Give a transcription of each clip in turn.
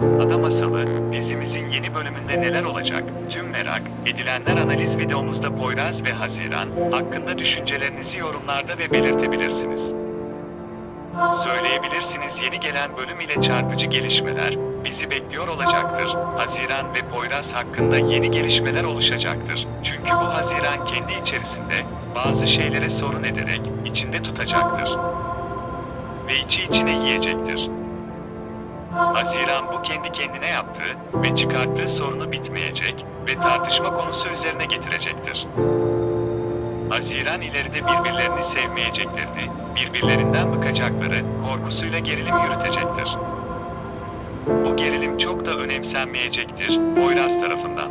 Ada Masalı dizimizin yeni bölümünde neler olacak? Tüm merak edilenler analiz videomuzda Poyraz ve Haziran hakkında düşüncelerinizi yorumlarda ve belirtebilirsiniz. Söyleyebilirsiniz yeni gelen bölüm ile çarpıcı gelişmeler bizi bekliyor olacaktır. Haziran ve Poyraz hakkında yeni gelişmeler oluşacaktır. Çünkü bu Haziran kendi içerisinde bazı şeylere sorun ederek içinde tutacaktır. Ve içi içine yiyecektir. Haziran bu kendi kendine yaptığı ve çıkarttığı sorunu bitmeyecek ve tartışma konusu üzerine getirecektir. Haziran ileride birbirlerini sevmeyeceklerini, birbirlerinden bıkacakları korkusuyla gerilim yürütecektir. Bu gerilim çok da önemsenmeyecektir Poyraz tarafından.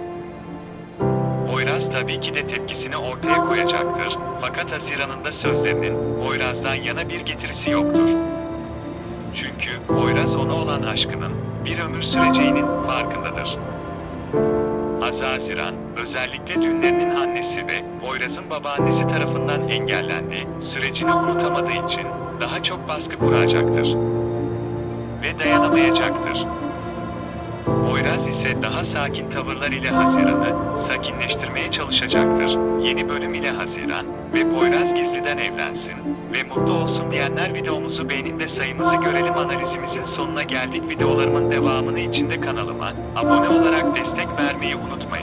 Poyraz tabii ki de tepkisini ortaya koyacaktır fakat Haziran'ın da sözlerinin Poyraz'dan yana bir getirisi yoktur. Çünkü Poyraz ona olan aşkının bir ömür süreceğinin farkındadır. Haziran, özellikle dünlerinin annesi ve Poyraz'ın babaannesi tarafından engellendiği sürecini unutamadığı için daha çok baskı kuracaktır. Ve dayanamayacaktır. Poyraz ise daha sakin tavırlar ile Haziran'ı sakinleştirmeye çalışacaktır. Yeni bölüm ile Haziran ve Poyraz gizliden evlensin ve mutlu olsun diyenler videomuzu beğeninde sayımızı görelim analizimizin sonuna geldik. Videolarımın devamını için de kanalıma abone olarak destek vermeyi unutmayın.